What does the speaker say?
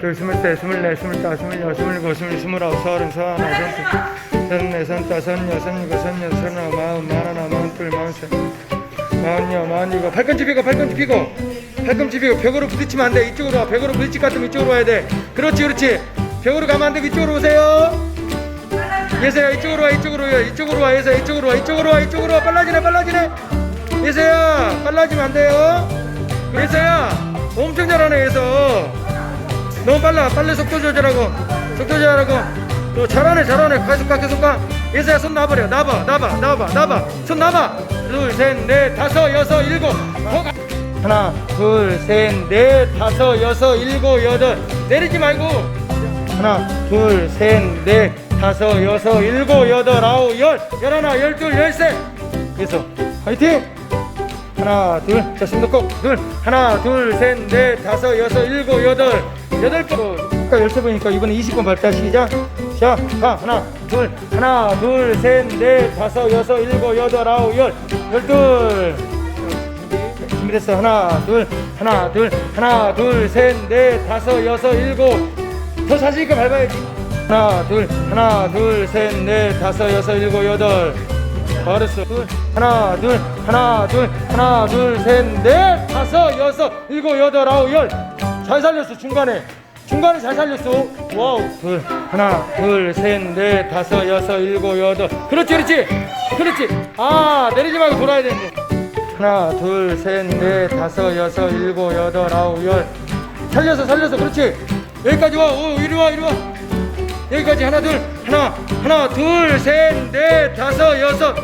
둘 스물세 스물네 스물다 스물여 스물일곱 스물 스물아홉 서른 서하나 서른둘 서른네 서른다 서른여 서른일곱 서른여덟 서른아홉 마흔 마흔하나 마흔둘 마흔셋 마흔여 마흔일곱. 팔꿈치 피고 팔꿈치 피고. 팔꿈치 피고. 벽으로 부딪히면 안 돼. 이쪽으로 와. 벽으로 부딪힐 것 같으면 이쪽으로 와야 돼. 그렇지 그렇지. 벽으로 가면 안 돼. 이쪽으로 오세요. 예서야 이쪽으로 와 이쪽으로 와 이쪽으로 와 예서야 이쪽으로 와 이쪽으로 와 이쪽으로 와. 빨라지네 빨라지네. 예서야 빨라지면 안 돼요. 예서야 엄청 잘하네 예서 너무 빨라. 빨리 속도 조절하고 속도 조절하고. 또 잘하네 잘하네. 계속 가 계속 가. 예서야 손 놔버려. 놔봐 놔봐 놔봐 놔봐. 손 놔봐. 둘셋넷 다섯 여섯 일곱. 하나 둘셋넷 다섯 여섯 일곱 여덟. 내리지 말고. 하나 둘셋넷 다섯 여섯 일곱 여덟 아홉 열. 열하나 열둘 열셋. 그래서 화이팅! 하나 둘자 숨도 꼭둘. 하나 둘셋넷 다섯 여섯 일곱 여덟 여덟 번. 아까 열세 번이니까 이번에 20번 밟다 시작. 자 가 하나 둘. 하나 둘 셋 넷 다섯 여섯 일곱 여덟 아홉 열. 열둘. 준비됐어. 하나 둘. 하나 둘. 하나 둘 셋 넷 다섯 여섯 일곱. 더 자신 있게 밟아야지. 하나 둘. 하나 둘 셋 넷 다섯 여섯 일곱 여덟. 잘했어. 둘. 하나 둘. 하나 둘. 하나 둘 셋 넷 다섯 여섯 일곱 여덟 아홉 열 잘 살렸어 중간에. 중간에 잘 살렸어. 와우. 둘 하나 둘 셋 넷 다섯 여섯 일곱 여덟. 그렇지 그렇지. 그렇지. 아 내리지 말고 돌아야 되는데. 하나 둘 셋 넷 다섯 여섯 일곱 여덟 아홉 열. 살려서 살려서. 그렇지. 여기까지 와. 오, 이리 와 이리 와. 여기까지. 하나 둘 하나 하나 둘 셋 넷 다섯 여섯